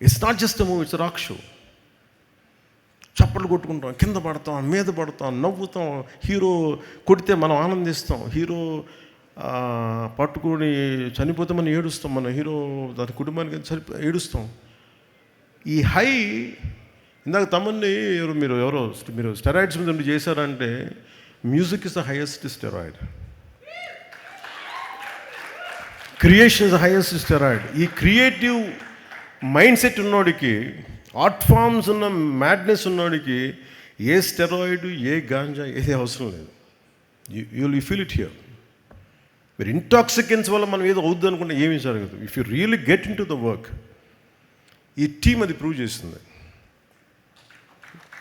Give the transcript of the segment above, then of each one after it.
It's not just movie it's rock show చప్పట్లు కొట్టుకుంటాం కింద పడతాం మీద పడతాం నవ్వుతాం హీరో కొడితే మనం ఆనందిస్తాం హీరో పట్టుకొని చనిపోతే మనం ఏడుస్తాం మన హీరో దాని కుటుంబానికి చనిపో ఏడుస్తాం. ఈ హై ఇందాక తమన్ని ఎవరు మీరు ఎవరో మీరు స్టెరాయిడ్స్ మీద ఉండి చేశారంటే music is the highest steroid creation is the highest steroid ఈ క్రియేటివ్ మైండ్ సెట్ ఉన్నోడికి ఆర్ట్ ఫామ్స్ ఉన్న మ్యాడ్నెస్ ఉన్నోడికి ఏ స్టెరాయిడ్ ఏ గాంజా ఏది అవసరం లేదు. You you feel it here మీరు ఇంటాక్సికెన్స్ వల్ల మనం ఏదో అవుద్ది అనుకుంటే ఏమీ జరగదు. If you really get in to the work ఈ టీం అది ప్రూవ్ చేస్తుంది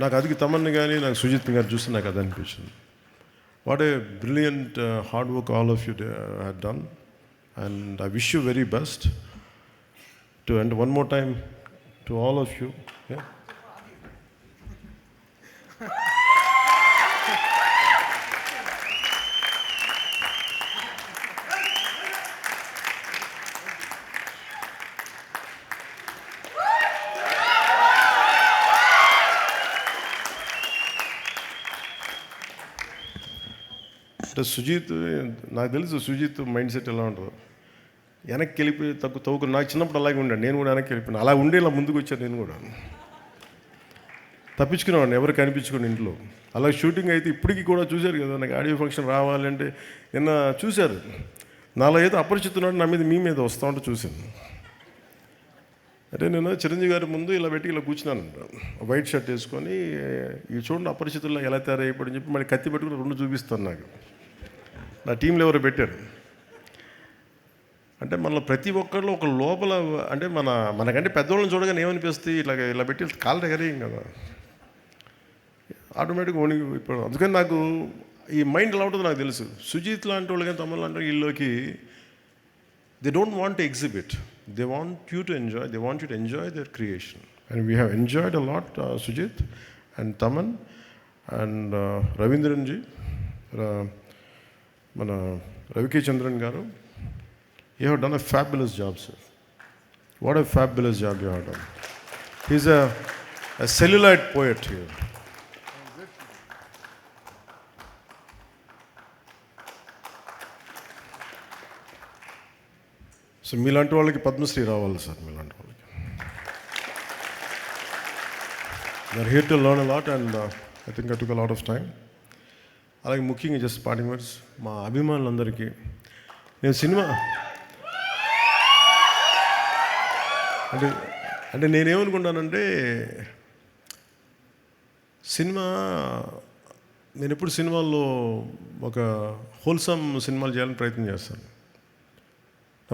నాకు అది తమన్ని కానీ నాకు సుజిత్ గారు చూస్తే నాకు అది అనిపించింది. What a brilliant hard work all of you had done and I wish you very best two and one more time to all of you అంటే సుజీత్ నాకు తెలుసు సుజీత్ మైండ్ సెట్ ఎలా ఉంటుందో వెనక్కి వెళ్ళిపోయి తక్కువ తవ్వుకుని నాకు చిన్నప్పుడు అలాగే ఉండాను నేను కూడా వెనక్కి వెళ్ళిపోయాను అలా ఉండే ఇలా ముందుకు వచ్చాను నేను కూడా. తప్పించుకునేవాడిని ఎవరు కనిపించుకుని ఇంట్లో. అలా షూటింగ్ అయితే ఇప్పటికీ కూడా చూశారు కదా నాకు ఆడియో ఫంక్షన్ రావాలంటే నిన్న చూశారు. నాలో ఏదో అపరిచితున్నాడు నా మీద మీ మీద వస్తూ ఉంటే చూశాను. అంటే నేను చిరంజీవి గారి ముందు ఇలా పెట్టి ఇలా కూర్చున్నాను. వైట్ షర్ట్ వేసుకొని ఈ చూడండి అపరిచితుల్లో ఎలా తయారైపోయి చెప్పి మళ్ళీ కత్తి పెట్టుకుని రెండు చూపిస్తాను నాకు. నా టీంలో ఎవరు పెట్టారు. అంటే మనలో ప్రతి ఒక్కళ్ళు ఒక లోపల అంటే మన మనకంటే పెద్దవాళ్ళని చూడగానే ఏమనిపిస్తుంది? ఇట్లా ఇలా పెట్టి కాళ్ళ ఎగరేయం కదా. ఆటోమేటిక్గా వణికి ఇప్పుడు అందుకని నాకు ఈ మైండ్ ఎలా ఉంటుందో నాకు తెలుసు. సుజీత్ లాంటి వాళ్ళు కానీ తమ్ముళ్ళు లాంటి వీళ్ళకి they don't want exhibit they want you to enjoy they want you to enjoy their creation and we have enjoyed a lot Sujith and Thaman and Raveendran ji మన రవికే చంద్రన్ గారు. You have done a fabulous job sir what a fabulous job you have done he's a celluloid poet here so మీలాంటి వాళ్ళకి పద్మశ్రీ రావాలి sir మీలాంటి వాళ్ళకి. They're here to learn lot and I think I took lot of time అలాగే ముఖ్యంగా just parting words మా అభిమానులందరికీ. నేను సినిమా అంటే అంటే నేనేమనుకుంటానంటే సినిమా నేను ఎప్పుడు సినిమాల్లో ఒక హోల్సమ్ సినిమాలు చేయాలని ప్రయత్నం చేస్తాను.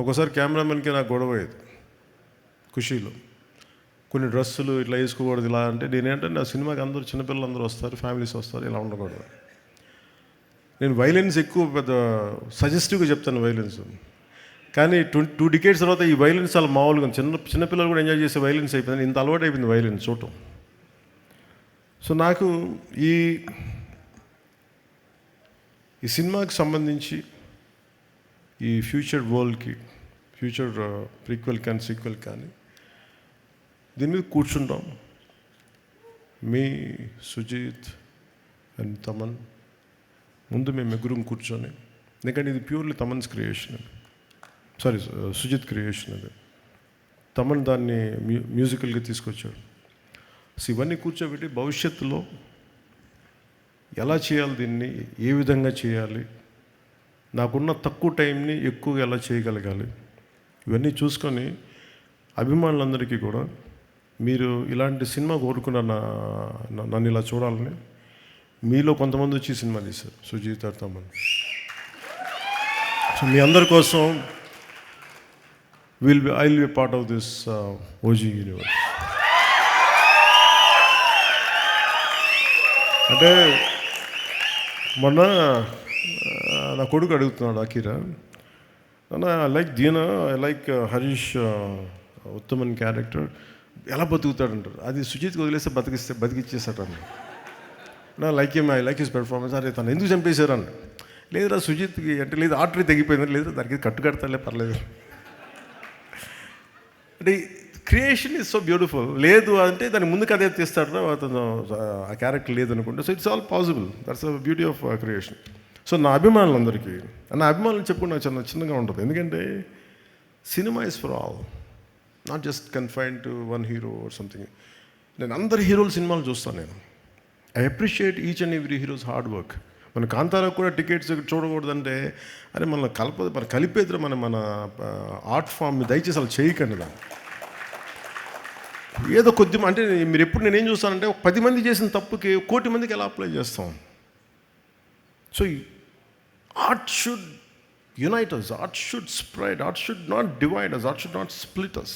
ఒకసారి కెమెరామెన్కి నాకు గొడవ అయ్యేది ఖుషీలో. కొన్ని డ్రెస్సులు ఇట్లా వేసుకోకూడదు ఇలా అంటే నేనేంటంటే నా సినిమాకి అందరూ చిన్నపిల్లలు అందరూ వస్తారు ఫ్యామిలీస్ వస్తారు ఇలా ఉండకూడదు. నేను వైలెన్స్ ఎక్కువ పెద్ద సజెస్టివ్గా చెప్తాను వైలెన్స్. కానీ టూ టూ డికేట్స్ తర్వాత ఈ వైలెన్స్ చాలా మామూలుగా చిన్న చిన్నపిల్లలు కూడా ఎంజాయ్ చేసే వైలెన్స్ అయిపోయింది. ఇంత అలవాటు అయిపోయింది వైలెన్స్ చూడటం. సో నాకు ఈ ఈ సినిమాకి సంబంధించి ఈ ఫ్యూచర్ వరల్డ్కి ఫ్యూచర్ ప్రీక్వెల్ కానీ సీక్వెల్ కానీ దీని మీద కూర్చుంటాం. మీ సుజిత్ అండ్ తమన్. ముందు మేము ముగ్గురం కూర్చొని. ఎందుకంటే ఇది purely Thaman's creation sorry Sujeeth creation అది. తమన్ దాన్ని మ్యూ మ్యూజికల్గా తీసుకొచ్చాడు. సో ఇవన్నీ కూర్చోబెట్టి భవిష్యత్తులో ఎలా చేయాలి దీన్ని ఏ విధంగా చేయాలి నాకున్న తక్కువ టైంని ఎక్కువగా ఎలా చేయగలగాలి ఇవన్నీ చూసుకొని అభిమానులందరికీ కూడా మీరు ఇలాంటి సినిమా కోరుకున్న నా నన్ను ఇలా చూడాలని మీలో కొంతమంది వచ్చి సినిమా తీశారు సుజీత్ తమన్. సో మీ అందరి కోసం will be I will be part of this OG universe అంటే మొన్న నా కొడుకు అడుగుతున్నాడు అకీరా అన్న ఐ లైక్ దీన I like Harish Uthaman character ఎలా బతుకుతాడంటారు అది సుజిత్ వదిలేస్తే బతికిస్తే బతికిచ్చేస్తాడు నా లైక్ ఏం ఐ లైక్ హిస్ పెర్ఫార్మెన్స్ అరే తను ఎందుకు చంపేశారు అన్న? లేదురా సుజిత్కి అంటే లేదు ఆర్టరీ తెగిపోయింది లేదు దానికి కట్టు కడతాలే పర్లేదు. అంటే క్రియేషన్ ఇస్ సో బ్యూటిఫుల్ లేదు అంటే దాని ముందుకు అదే తీస్తాడు అతను ఆ క్యారెక్టర్ లేదు అనుకుంటే so it's all possible that's the beauty of creation so నా అభిమానులందరికీ నా అభిమానులు చెప్పుకుంటే నాకు చిన్న చిన్నగా ఉంటుంది. ఎందుకంటే cinema is for all not just confine to one hero or something నేను అందరి హీరోల సినిమాలు చూస్తాను నేను. I appreciate each and every heroes hard work మన కాంతారావు కూడా టికెట్స్ చూడకూడదంటే అరే మన కలపదు మన కలిపేద్దరు మన మన ఆర్ట్ ఫామ్ని దయచేసి అలా చేయకండి దాన్ని. ఏదో కొద్ది అంటే మీరు ఎప్పుడు నేనేం చూస్తానంటే ఒక పది మంది చేసిన తప్పుకి కోటి మందికి ఎలా అప్లై చేస్తాం? So art should unite us art should spread art should not divide us art should not split us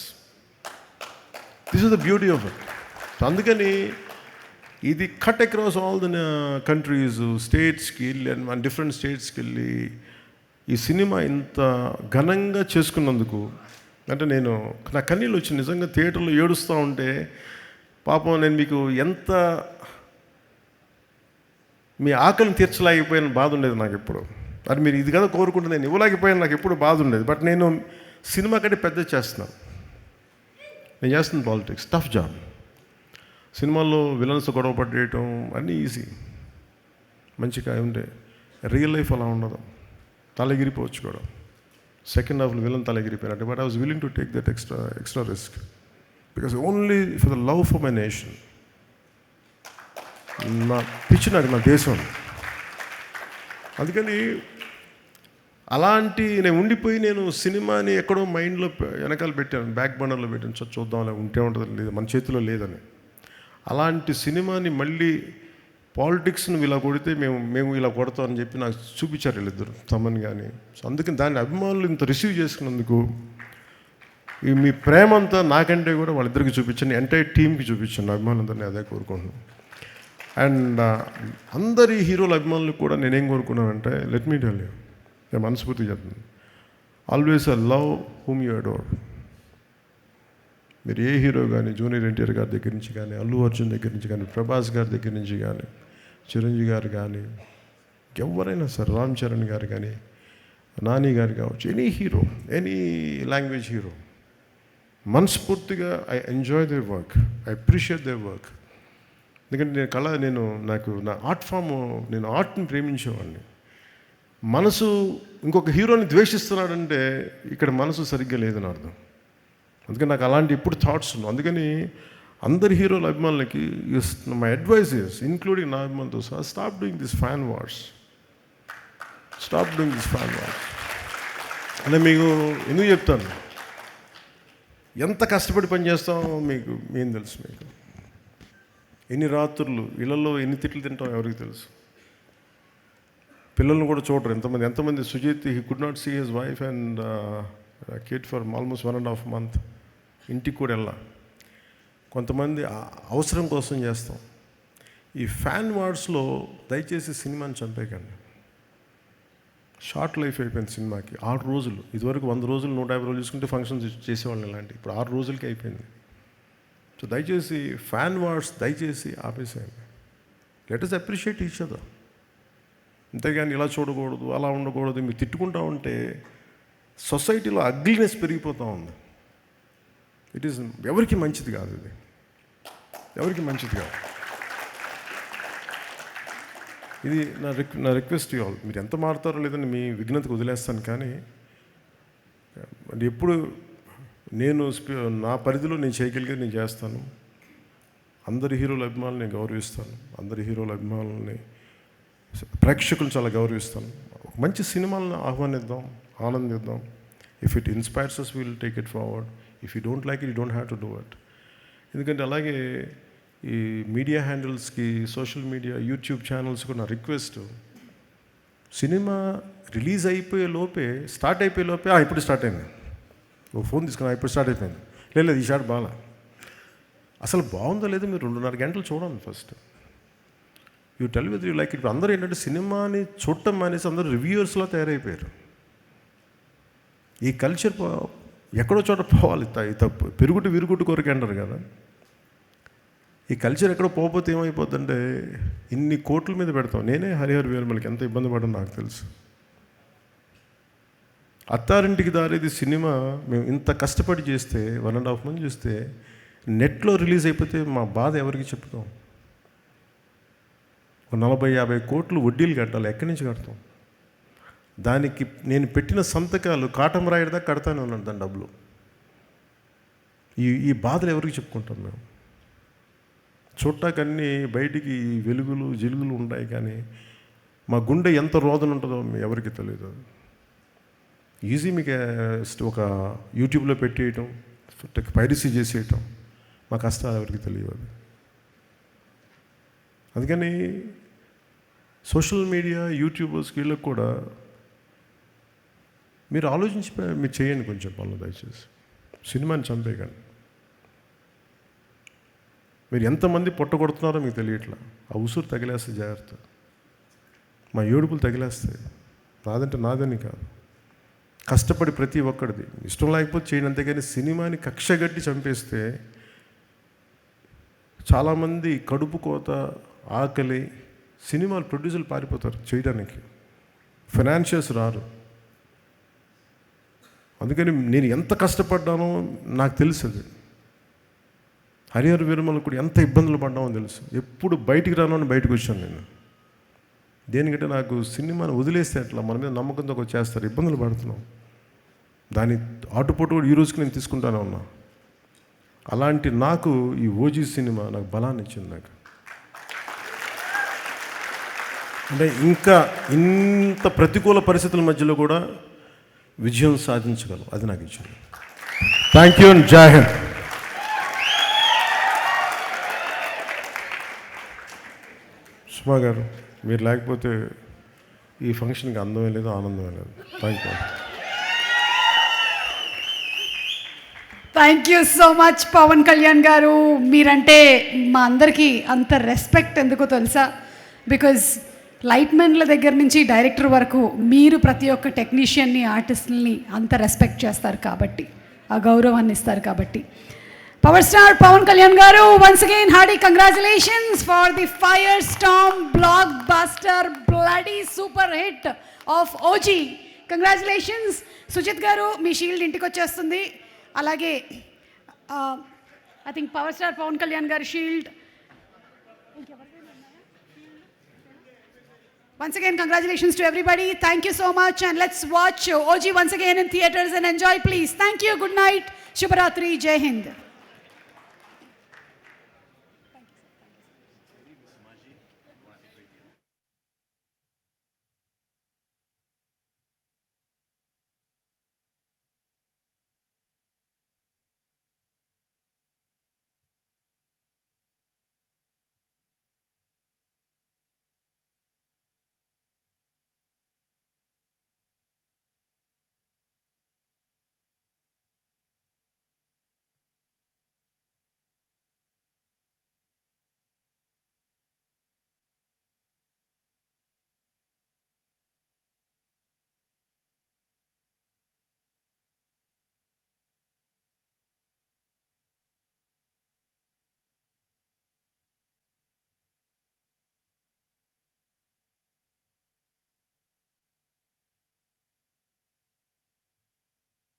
this is the beauty of it అందుకని ఇది cut across all the countries స్టేట్స్కి వెళ్ళి అండ్ డిఫరెంట్ స్టేట్స్కి వెళ్ళి ఈ cinema ఇంత ఘనంగా చేసుకున్నందుకు అంటే నేను నా కన్నీళ్ళు వచ్చి నిజంగా థియేటర్లో ఏడుస్తూ ఉంటే పాపం నేను మీకు ఎంత మీ ఆకలిని తీర్చలేకపోయిన బాధ ఉండేది నాకు ఎప్పుడు. అది మీరు ఇది కదా కోరుకుంటే నేను ఇవ్వలేకపోయాను నాకు ఎప్పుడు బాధ ఉండేది. బట్ నేను సినిమా కంటే పెద్ద చేస్తున్నాను. నేను చేస్తున్నాను పాలిటిక్స్ టఫ్ జాబ్ సినిమాల్లో విలన్స్ గొడవ పడేయటం అన్నీ ఈజీ. మంచిగా ఉంటే రియల్ లైఫ్ అలా ఉండదు. తలగిరిపోవచ్చు కూడా సెకండ్ హాఫ్లో villain తలగిరిపోయినట్టు but I was willing to take that extra extra risk. Because only for the love for my nation. నా పిచ్చి నాకు నా దేశం. అందుకని అలాంటి నేను ఉండిపోయి నేను సినిమాని ఎక్కడో మైండ్లో వెనకాల పెట్టాను. బ్యాక్ బర్నర్లో పెట్టాను. చూద్దాం అలా ఉంటే ఉంటుంది లేదు మన చేతిలో లేదని. అలాంటి సినిమాని మళ్ళీ పాలిటిక్స్ను ఇలా కొడితే మేము మేము ఇలా కొడతాం అని చెప్పి నాకు చూపించారు వీళ్ళిద్దరు తమన్ కానీ సో అందుకని దాని అభిమానులు ఇంత రిసీవ్ చేసుకున్నందుకు ఈ మీ ప్రేమ అంతా నాకంటే కూడా వాళ్ళిద్దరికి చూపించండి ఎంటైర్ టీంకి చూపించండి అభిమానులందరినీ అదే కోరుకుంటున్నాను అండ్ అందరి హీరోల అభిమానులు కూడా నేనేం కోరుకున్నానంటే లెట్ మీ టెల్ యూ నేను మనస్ఫూర్తిగా చెప్తున్నాను. Always a love whom you adore మీరు ఏ హీరో కానీ జూనియర్ ఎన్టీఆర్ గారి దగ్గర నుంచి కానీ అల్లు అర్జున్ దగ్గర నుంచి కానీ ప్రభాస్ గారి దగ్గర నుంచి కానీ చిరంజీవి గారు కానీ ఎవరైనా సరే రామ్ చరణ్ గారు కానీ నాని గారు కావచ్చు any hero any language hero మనస్ఫూర్తిగా I enjoy their work I appreciate their work. ఎందుకంటే నేను కళ నేను నాకు నా ఆర్ట్ ఫామ్ నేను ఆర్ట్ని ప్రేమించేవాడిని. మనసు ఇంకొక హీరోని ద్వేషిస్తున్నాడంటే ఇక్కడ మనసు సరిగ్గా లేదని అర్థం. అందుకని నాకు అలాంటి ఇప్పుడు థాట్స్ ఉన్నాయి. అందుకని అందరి హీరోల అభిమానులకి మై అడ్వైస్ ఇస్ ఇంక్లూడింగ్ నా అభిమానులతో సహా stop doing this fan wars stop doing this fan wars అంటే మీకు ఎందుకు చెప్తాను? ఎంత కష్టపడి పని చేస్తామో మీకు ఏం తెలుసు మీకు. ఎన్ని రాత్రులు ఇళ్ళలో ఎన్ని తిట్లు తింటాం ఎవరికి తెలుసు. పిల్లల్ని కూడా చూడరు ఎంతమంది. ఎంతమంది Sujith he could not see his wife and kid for almost one and half month ఇంటికి కూడా వెళ్ళాలి కొంతమంది అవసరం కోసం చేస్తాం. ఈ ఫ్యాన్ వార్డ్స్లో దయచేసి సినిమాని చంపేయకండి. షార్ట్ లైఫ్ అయిపోయింది సినిమాకి. ఆరు రోజులు. ఇదివరకు వంద రోజులు నూట యాభై రోజులు చూసుకుంటే ఫంక్షన్స్ చేసేవాళ్ళం ఇలాంటి. ఇప్పుడు ఆరు రోజులకి అయిపోయింది. సో దయచేసి ఫ్యాన్ వార్డ్స్ దయచేసి ఆపేసేయండి. Let us appreciate each other. అంతేగాని ఇలా చూడకూడదు అలా ఉండకూడదు మీరు తిట్టుకుంటా ఉంటే సొసైటీలో అగ్లీనెస్ పెరిగిపోతూ ఉంది. ఇట్ ఈస్ ఎవరికి మంచిది కాదు ఇది. ఎవరికి మంచిది కాదు. ఇది నా రిక్ నా రిక్వెస్ట్ ఆల్. మీరు ఎంత మారుతారో లేదని మీ విఘ్నతకు వదిలేస్తాను కానీ మరి ఎప్పుడు నేను నా పరిధిలో నేను చేయగలిగేది నేను చేస్తాను. అందరి హీరోల అభిమానులు నేను గౌరవిస్తాను. అందరి హీరోల అభిమానులని ప్రేక్షకులు చాలా గౌరవిస్తాను. మంచి సినిమాలను ఆహ్వానిద్దాం ఆనందిద్దాం. If it inspires us will take it forward if you don't like it you don't have to do it ఎందుకంటే అలాగే ఈ మీడియా హ్యాండిల్స్కి సోషల్ మీడియా యూట్యూబ్ ఛానల్స్ కూడా నా రిక్వెస్ట్ సినిమా రిలీజ్ అయిపోయే లోపే స్టార్ట్ అయిపోయే లోపే "ఆ, ఇప్పుడు స్టార్ట్ అయింది. ఓ ఫోన్ తీసుకున్నా ఇప్పుడు స్టార్ట్ అయిపోయింది. లేదు లేదు, ఈ షాట్ బాగా అసలు బాగుందో లేదో మీరు రెండున్నర గంటలు చూడండి first. You tell with you like ఇప్పుడు అందరూ ఏంటంటే సినిమాని చూడటం మానేసి అందరూ రివ్యూయర్స్లో తయారైపోయారు. ఈ కల్చర్ ఎక్కడో చోట పోవాలి. తప్పు పెరుగుటి విరుగుటి కొరకు అంటారు కదా. ఈ కల్చర్ ఎక్కడో పోకపోతే ఏమైపోతుందంటే ఇన్ని కోట్ల మీద పెడతాం. నేనే హరిహర్ వేరుమలకి ఎంత ఇబ్బంది పడడం నాకు తెలుసు. అత్తారింటికి దారేది సినిమా మేము ఇంత కష్టపడి చేస్తే వన్ అండ్ హాఫ్ మంత్ చేస్తే నెట్లో రిలీజ్ అయిపోతే మా బాధ ఎవరికి చెప్తాం ఒక నలభై యాభై కోట్లు వడ్డీలు కట్టాలి. ఎక్కడి నుంచి కడతాం? దానికి నేను పెట్టిన సంతకాలు కాటం రాయడదా కడతానే ఉన్నాను దాని డబ్బులు. ఈ ఈ బాధలు ఎవరికి చెప్పుకుంటాం మేము? చూడటాకన్నీ బయటికి వెలుగులు జిలుగులు ఉంటాయి కానీ మా గుండె ఎంత రోదన ఉంటుందో ఎవరికి తెలియదు ఈజీ మీకు ఒక యూట్యూబ్లో పెట్టేయటం పైరసీ చేసేయటం మా కష్టాలు ఎవరికి తెలియదు అందుకని సోషల్ మీడియా యూట్యూబర్స్కి వీళ్ళకి కూడా మీరు ఆలోచించి మీరు చేయండి కొంచెం పనులు దయచేసి. సినిమాని చంపేయకండి. మీరు ఎంతమంది పొట్టగొడుతున్నారో మీకు తెలియట్లా. ఆ ఉసురు తగిలేస్తే జాగ్రత్త. మా ఏడుపులు తగిలేస్తాయి నాదంటే నాదని కాదు. కష్టపడి ప్రతి ఒక్కడిది. ఇష్టం లేకపోతే చేయండి. అంతేగాని సినిమాని కక్షగట్టి చంపేస్తే చాలామంది కడుపు కోత ఆకలి సినిమాలు ప్రొడ్యూసర్లు పారిపోతారు చేయడానికి. ఫైనాన్షియల్స్ రారు. అందుకని నేను ఎంత కష్టపడ్డానో నాకు తెలుసు అది హరిహర విరమల కూడా ఎంత ఇబ్బందులు పడ్డామో తెలుసు. ఎప్పుడు బయటికి రాను అని బయటకు వచ్చాను నేను. దేనికంటే నాకు సినిమాను వదిలేస్తే అట్లా మన మీద నమ్మకంతో చేస్తారు. ఇబ్బందులు పడుతున్నాం. దాని ఆటుపోటు కూడా ఈ రోజుకి నేను తీసుకుంటానే ఉన్నా. అలాంటి నాకు ఈ ఓజీ సినిమా నాకు బలాన్ని ఇచ్చింది నాకు. అంటే ఇంకా ఇంత ప్రతికూల పరిస్థితుల మధ్యలో కూడా విజయం సాధించగలం అది నాకు ఇచ్చింది థ్యాంక్ యూ అండ్ జై హింద్ సుమా గారు మీరు లేకపోతే ఈ ఫంక్షన్కి అందమే లేదు ఆనందమే లేదు. Thank you thank you so much Pawan Kalyan garu. మీరంటే మా అందరికీ అంత రెస్పెక్ట్ ఎందుకో తెలుసా? బికాజ్ లైట్మెన్ల దగ్గర నుంచి డైరెక్టర్ వరకు మీరు ప్రతి ఒక్క టెక్నీషియన్ని ఆర్టిస్ట్ని అంత రెస్పెక్ట్ చేస్తారు కాబట్టి ఆ గౌరవాన్ని ఇస్తారు కాబట్టి. Power star Pawan Kalyan garu once again hearty congratulations for the fire storm blockbuster bloody super hit of OG congratulations Sujith garu me shield ఇంటికి వచ్చేస్తుంది. అలాగే uh, I think power star Pawan Kalyan గారి shield Once again, congratulations to everybody. Thank you so much. And let's watch OG once again in theaters and enjoy, please. Thank you. Good night. Shubharatri. Jai Hind.